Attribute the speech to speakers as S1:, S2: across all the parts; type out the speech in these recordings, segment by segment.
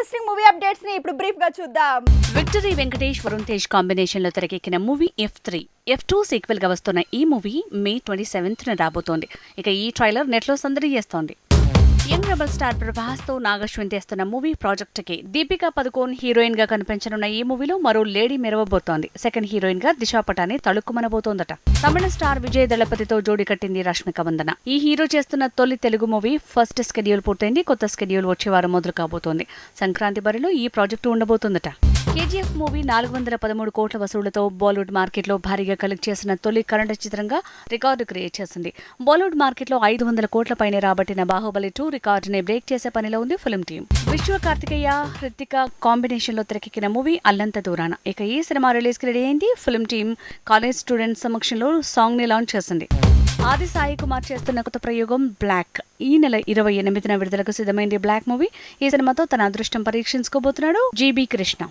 S1: Interesting movie అప్డేట్స్ని ఇప్పుడు బ్రీఫ్గా చూద్దాం.
S2: విక్టరీ వెంకటేష్ వరుణ్ తేజ్ కాంబినేషన్లో తెరకెక్కిన movie F three F two సీక్వెల్గా వస్తున్న ఈ మూవీ మే ట్వంటీ సెవెంత్ రాబోతోంది. ఇక ఈ ట్రైలర్ నెట్లో సందడి చేస్తోంది. యంగ్ రెబల్ స్టార్ ప్రభాస్తో నాగశ్విన్ తెస్తున్న మూవీ ప్రాజెక్ట్కి దీపికా పదుకోన్ హీరోయిన్గా కనిపించనున్న ఈ మూవీలో మరో లేడీ మెరవబోతోంది. సెకండ్ హీరోయిన్గా దిశా పటాని తళుక్కుమనబోతోందట. తమిళ స్టార్ విజయ్ దళపతితో జోడి కట్టింది రష్మిక వందన. ఈ హీరో చేస్తున్న తొలి తెలుగు మూవీ ఫస్ట్ స్కెడ్యూల్ పూర్తయింది. కొత్త స్కెడ్యూల్ వచ్చే వారం మొదలు కాబోతోంది. సంక్రాంతి బరిలో ఈ ప్రాజెక్టు ఉండబోతోందట. కేజీఎఫ్ మూవీ నాలుగు వందల పదమూడు కోట్ల వసూళ్ళతో బాలీవుడ్ మార్కెట్లో భారీగా కలెక్ట్ చేసిన తొలి కన్నడ చిత్రంగా రికార్డు క్రియేట్ చేసింది. బాలీవుడ్ మార్కెట్లో ఐదు వందల కోట్ల పైన రాబట్టిన బాహుబలి టూ రికార్డుని బ్రేక్ చేసే పనిలో ఉంది ఫిల్మ్ టీం. విశ్వ కార్తికేయ హృతిక కాంబినేషన్లో తెరకెక్కిన మూవీ అల్లంత దూరాన. ఇక ఈ సినిమా రిలీజ్కి రెడీ అయింది ఫిల్మ్ టీం. కాలేజ్ స్టూడెంట్స్ సమక్షంలో సాంగ్ని లాంచ్ చేసింది. ఆది సాయి కుమార్ చేస్తున్న కొత్త ప్రయోగం బ్లాక్. ఈ నెల ఇరవై ఎనిమిదిన విడుదలకు సిద్ధమైంది బ్లాక్ మూవీ. ఈ సినిమాతో తన అదృష్టం పరీక్షించుకోబోతున్నాడు జీబీ కృష్ణ.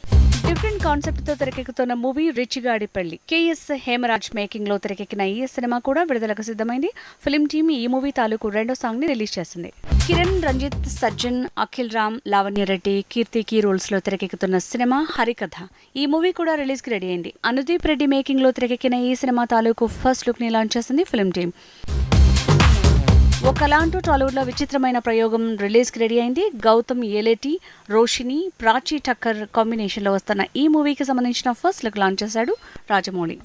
S2: డిఫరెంట్ కాన్సెప్ట్తో తెరకెక్కుతున్న movie Richigadipalli. K S Hemaraj మేకింగ్లో తెరకెక్కిన ఈ సినిమా కూడా విడుదలకు సిద్ధమైంది. ఫిల్మ్ టీమ్ ఈ మూవీ తాలూకు రెండో సాంగ్ని రిలీజ్ చేసింది. కిరణ్ రంజిత్ సజ్జన్ అఖిల్ రామ్ లావణ్య రెడ్డి కీర్తి కీ రోల్స్లో తెరకెక్కుతున్న సినిమా హరికథ. ఈ మూవీ కూడా రిలీజ్కి రెడీ అయింది. అనుదీప్ రెడ్డి మేకింగ్లో తెరకెక్కిన ఈ సినిమా తాలూకు ఫస్ట్ లుక్ని లాంచ్ చేసింది ఫిల్మ్ టీమ్ ఒకలాంటి టాలీవుడ్లో విచిత్రమైన ప్రయోగం రిలీజ్కి రెడీ అయింది. గౌతమ్ ఏలేటి రోషిని ప్రాచీ టక్కర్ కాంబినేషన్లో వస్తున్న ఈ మూవీకి సంబంధించిన ఫస్ట్ లుక్ లాంచ్ చేశాడు రాజమౌళి.